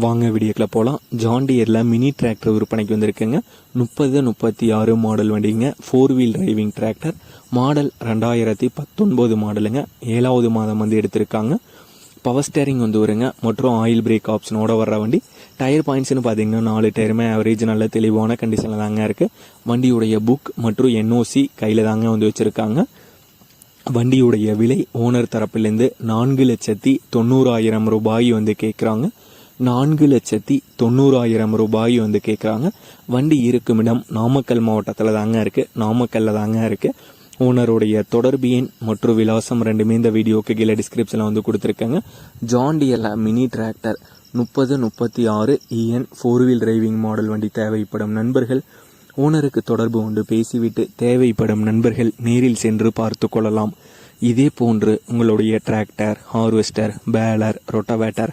வாங்க வீடியோக்கில் போகலாம் ஜாண்டியரில் mini tractor விற்பனைக்கு வந்திருக்குங்க. முப்பது முப்பத்தி ஆறு மாடல் வண்டிங்க. Four wheel driving tractor model ரெண்டாயிரத்தி பத்தொன்பது மாடலுங்க ஏழாவது மாதம் வந்து எடுத்திருக்காங்க. பவர் ஸ்டேரிங் வந்து வருங்க. மற்றும் ஆயில் பிரேக் ஆப்ஷனோட வர்ற வண்டி. டயர் பாயிண்ட்ஸ்னு பார்த்தீங்கன்னா நாலு டயருமே ஆவரேஜ் நல்ல தெளிவான கண்டிஷனில் தாங்க இருக்குது வண்டியுடைய புக் மற்றும் என்ஓசி கையில் தாங்க வந்து வச்சுருக்காங்க. வண்டியுடைய விலை ஓனர் தரப்பிலேருந்து நான்கு லட்சத்தி தொண்ணூறாயிரம் ரூபாய் வந்து கேட்குறாங்க நான்கு லட்சத்தி தொண்ணூறாயிரம் ரூபாய் வந்து கேட்குறாங்க வண்டி இருக்கும் இடம் நாமக்கல் மாவட்டத்தில் தாங்க இருக்குது நாமக்கல்ல தாங்க இருக்குது ஓனருடைய தொடர்பு எண் மற்றும் விலாசம் ரெண்டுமே இந்த வீடியோக்கு கீழே டிஸ்கிரிப்ஷனில் வந்து கொடுத்துருக்காங்க. ஜாண்டியர்ல மினி டிராக்டர் முப்பது முப்பத்தி ஆறு இஎன் ஃபோர் வீல் டிரைவிங் மாடல் வண்டி தேவைப்படும் நண்பர்கள். ஓனருக்கு தொடர்பு கொண்டு பேசிவிட்டு தேவைப்படும் நண்பர்கள் நேரில் சென்று பார்த்து கொள்ளலாம். இதே போன்று உங்களுடைய டிராக்டர் ஹார்வெஸ்டர் பேலர் ரொட்டவேட்டர்